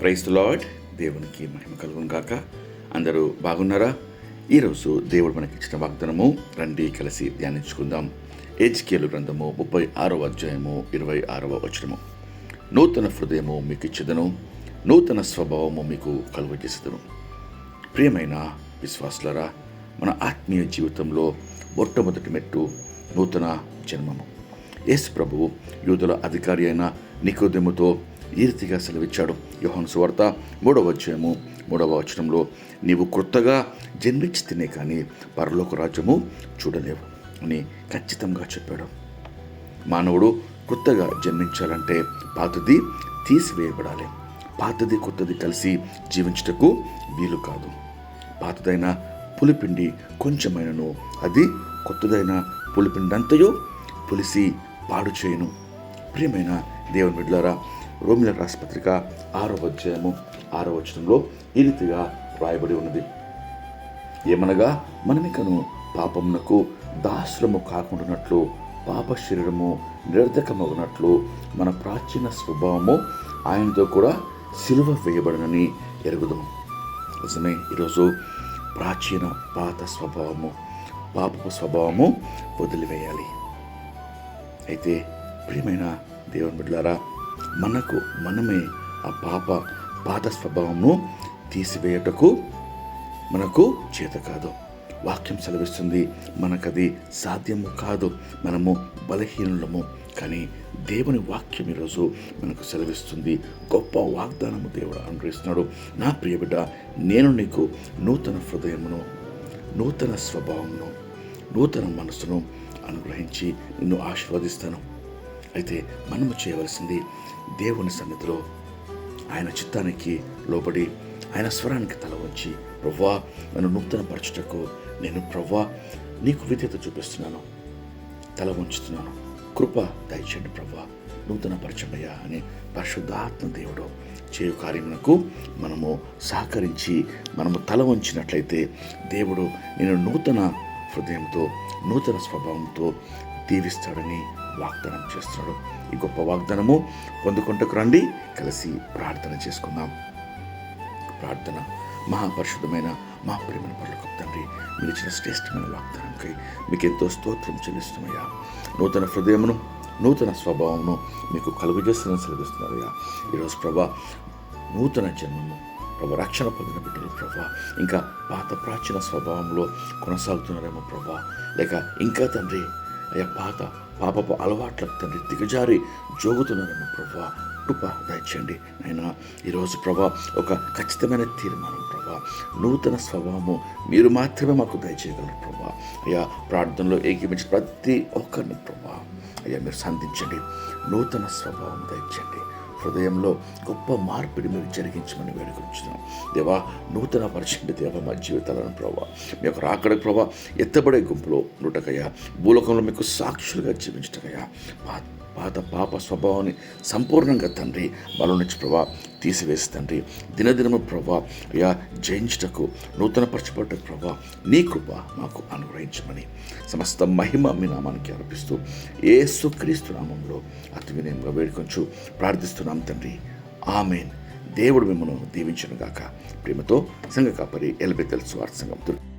Price lord. దేవునికి మహిమ కలుగును గాక. అందరూ బాగున్నారా? ఈరోజు దేవుడు మనకి ఇచ్చిన వాగ్దానము రండి కలిసి ధ్యానించుకుందాం. ఏజ్కేలు గ్రంథము ముప్పై ఆరవ అధ్యాయము ఇరవై ఆరవ వచనము. నూతన హృదయము మీకు ఇచ్చేదను నూతన స్వభావము మీకు కలుగజేసేదను. ప్రియమైన విశ్వాసులరా మన ఆత్మీయ జీవితంలో మొట్టమొదటి మెట్టు నూతన జన్మము. యేసు ప్రభువు యూదుల అధికారి అయిన నికోదెముతో ఈ రీతిగా సెలవిచ్చాడు యోహన్ సువార్త మూడవ అధ్యాయము మూడవ వచనంలో నీవు క్రొత్తగా జన్మించితేనే కానీ పరలోక రాజ్యము చూడలేవు అని ఖచ్చితంగా చెప్పాడు. మానవుడు కొత్తగా జన్మించాలంటే పాతది తీసివేయబడాలి. పాతది కొత్తది కలిసి జీవించుటకు వీలు కాదు. పాతదైన పులిపిండి కొంచెమైనను అది కొత్తదైన పులిపిండంతయో పులిసి పాడు చేయను. ప్రియమైన దేవుని బిడ్డలారా రోమిల రాష్ట్రపత్రిక ఆరో అధ్యాయము ఆరో వచనంలో ఈ రీతిగా రాయబడి ఉన్నది. ఏమనగా మనమికను పాపమునకు దాసులము కాకుండానట్లు పాప శరీరము నిరర్ధకమగునట్లు మన ప్రాచీన స్వభావము ఆయనతో కూడా సిలువ వేయబడనని ఎరుగుదాం నిజమే ఈరోజు ప్రాచీన పాత స్వభావము పాపపు స్వభావము వదిలివేయాలి. అయితే ప్రియమైన దేవుని బిడ్డలారా మనకు మనమే ఆ పాప పాత స్వభావమును తీసివేయటకు మనకు చేత కాదు. వాక్యం సెలవిస్తుంది మనకది సాధ్యము కాదు మనము బలహీనులము. కానీ దేవుని వాక్యం ఈరోజు మనకు సెలవిస్తుంది గొప్ప వాగ్దానము దేవుడు అనుగ్రహిస్తున్నాడు. నా ప్రియ బిడ్డ నేను నీకు నూతన హృదయమును నూతన స్వభావమును నూతన మనసును అనుగ్రహించి నిన్ను ఆశీర్వదిస్తాను. అయితే మనము చేయవలసింది దేవుని సన్నిధిలో ఆయన చిత్తానికి లోబడి ఆయన స్వరానికి తల వంచి ప్రవ్వా నన్ను నూతన పరచుటకు నేను ప్రవ్వా నీకు విధేత చూపిస్తున్నాను తల వంచుతున్నాను. కృప దయచేయండి ప్రవ్వా నూతన పరచండియా అని పరిశుద్ధాత్మ దేవుడు చేయు కార్యమునకు మనము సహకరించి మనము తల వంచినట్లయితే దేవుడు నేను నూతన హృదయంతో నూతన స్వభావంతో దీవిస్తాడని వాగ్దానం చేస్తున్నాడు ఈ గొప్ప వాగ్దానము పొందుకుంటకు రండి. కలిసి ప్రార్థన చేసుకుందాం. ప్రార్థన. మహాపరిశుద్ధమైన మా ప్రేమను పనులకు తండ్రి మీరు ఇచ్చిన శ్రేష్టమైన వాగ్దానంకై మీకు ఎంతో స్తోత్రం చెల్లిస్తున్నాయా నూతన హృదయమును నూతన స్వభావమును మీకు కలుగజేస్తున్న సెలవిస్తున్నారయ్యా. ఈరోజు ప్రభా నూతన జన్మము ప్రభా రక్షణ పొందిన బిడ్డలు ప్రభా ఇంకా పాత ప్రాచీన స్వభావంలో కొనసాగుతున్నారేమో ప్రభా. లేక ఇంకా తండ్రి అయ్యా పాత పాపపు అలవాట్లకు తండ్రి దిగజారి జోగుతున్నారమ్మ ప్రభా. కృప దయచేయండి అయినా ఈరోజు ప్రభా ఒక ఖచ్చితమైన తీర్మానం ప్రభా. నూతన స్వభావము మీరు మాత్రమే మాకు దయచేయగలరు ప్రభా. అయ్యా ప్రార్థనలో ఏకీమించి ప్రతి ఒక్కరిని ప్రభా. అయ్యా మీరు సంధించండి. నూతన స్వభావం దయచేయండి. హృదయంలో గొప్ప మార్పిడి మీరు జరిగించమని వేడుకొంచున్నాం దేవా నూతన పరిచండి దేవ మా జీవితాలను ప్రభావ మీ యొక్క రాకడ ప్రభావ ఎత్తబడే గుంపులో నుటకయ్యా భూలోకంలో మీకు సాక్షులుగా జీవించటకయ్యా. మా పాత పాప స్వభావాన్ని సంపూర్ణంగా తండ్రి బలం నుంచి ప్రభా తీసివేసి తండ్రి. దినదినము ప్రభా అయా జయించుటకు నూతన పరచబడ్డ ప్రభా నీ కృప మాకు అనుగ్రహించమని సమస్త మహిమ మీ నామానికి అర్పిస్తూ ఏసుక్రీస్తు నామంలో అతి వినయంగా వేడుకొంచు ప్రార్థిస్తున్నాం తండ్రి. ఆమెన్. దేవుడు మిమ్మల్ని దీవించను గాక ప్రేమతో సంఘ కాపరి ఎల్బెతెల్ స్వార్థ సంఘం